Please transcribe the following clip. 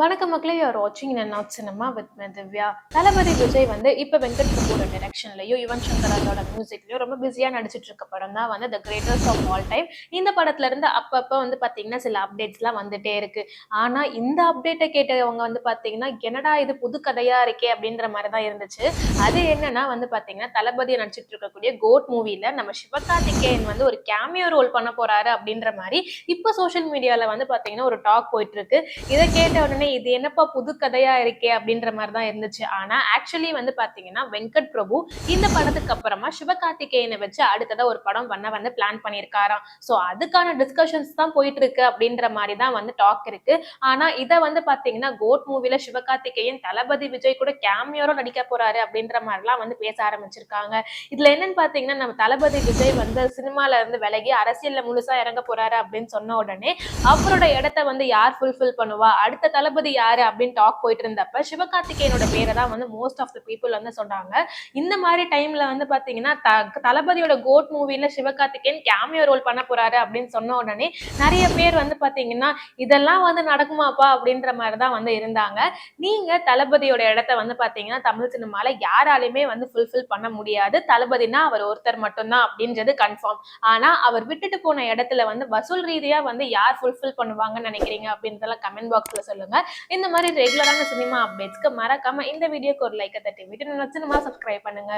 வணக்கம் மக்களே யூஆர் வாட்சிங் not cinema with Divya. Thalapathy Vijay வந்து இப்போ வெங்கட் பிரபுவோட டைரக்ஷன்லையும் யுவன் சங்கர் ராஜோட மியூசிக்லையும் ரொம்ப பிஸியாக நடிச்சிட்டு இருக்க படம் தான். வந்து the greatest of all time இந்த படத்துல இருந்து அப்பப்போ வந்து பார்த்தீங்கன்னா சில அப்டேட்ஸ்லாம் வந்துட்டே இருக்கு. ஆனால் இந்த அப்டேட்டை கேட்டவங்க வந்து பார்த்தீங்கன்னா என்னடா இது புது கதையாக இருக்கே? அப்படின்ற மாதிரி தான் இருந்துச்சு. அது என்னன்னா வந்து பார்த்தீங்கன்னா தளபதியை நடிச்சிட்டு இருக்கக்கூடிய கோட் மூவியில் நம்ம சிவகார்த்திகேயன் வந்து ஒரு கேமியோ ரோல் பண்ண போறாரு அப்படின்ற மாதிரி இப்போ சோஷியல் மீடியாவில் வந்து பார்த்தீங்கன்னா ஒரு டாக் போயிட்டு இருக்கு. இதை கேட்ட உடனே இது என்னப்பா புது கதையா இருக்கே அப்படின்ற மாதிரி தான் இருந்துச்சு. ஆனா ஆக்சுவலி வந்து பாத்தீங்கன்னா வெங்கட் பிரபு இந்த படத்துக்கு அப்புறமா சிவகார்த்திகேயனை வச்சு அடுத்ததா ஒரு படம் பண்ண வந்து பிளான் பண்ணியிருக்காராம். ஸோ அதுக்கான டிஸ்கஷன்ஸ் தான் போயிட்டு இருக்கு அப்படின்ற மாதிரி தான் வந்து டாக் இருக்கு. ஆனா இதை வந்து பாத்தீங்கன்னா கோட் மூவில சிவகார்த்திகேயன் தளபதி விஜய் கூட கேமியோரோ நடிக்க போறாரு அப்படின்ற மாதிரிலாம் வந்து பேச ஆரம்பிச்சிருக்காங்க. இதுல என்னன்னு பாத்தீங்கன்னா நம்ம தளபதி விஜய் வந்து சினிமால இருந்து விலகி அரசியல்ல முழுசா இறங்க போறாரு அப்படின்னு சொன்ன உடனே அவரோட இடத்த வந்து யார் ஃபுல்ஃபில் பண்ணுவா? அடுத்த தளபதி தளபதி யாரு அப்படின்னு டாக் போயிட்டு இருந்தப்ப சிவகார்த்திகேயனோட பேரை தான் வந்து மோஸ்ட் ஆஃப் த பீப்புள் வந்து சொன்னாங்க. இந்த மாதிரி டைம்ல வந்து பாத்தீங்கன்னா த- தளபதியோட கோட் மூவில சிவகார்த்திகேயன் கேமியோ ரோல் பண்ண போறாரு அப்படின்னு சொன்ன உடனே நிறைய பேர் வந்து பாத்தீங்கன்னா இதெல்லாம் வந்து நடக்குமாப்பா அப்படின்ற மாதிரி தான் வந்து இருந்தாங்க. நீங்க தளபதியோட இடத்த வந்து பாத்தீங்கன்னா தமிழ் சினிமால யாராலையுமே வந்து ஃபுல்ஃபில் பண்ண முடியாது. தளபதினா அவர் ஒருத்தர் மட்டும்தான் அப்படின்றது கன்ஃபார்ம் ஆனா அவர் விட்டுட்டு போன இடத்துல வந்து வசூல் ரீதியா வந்து யார் ஃபுல்ஃபில் பண்ணுவாங்கன்னு நினைக்கிறீங்க அப்படின்றதெல்லாம் கமெண்ட் பாக்ஸ்ல சொல்லுங்க. இந்த மாதிரி ரெகுலரான சினிமா அப்டேட்ஸ்க்கு மறக்காம இந்த வீடியோக்கு ஒரு லைக்கை தட்டி விட்டு சினிமா சப்ஸ்கிரைப் பண்ணுங்க.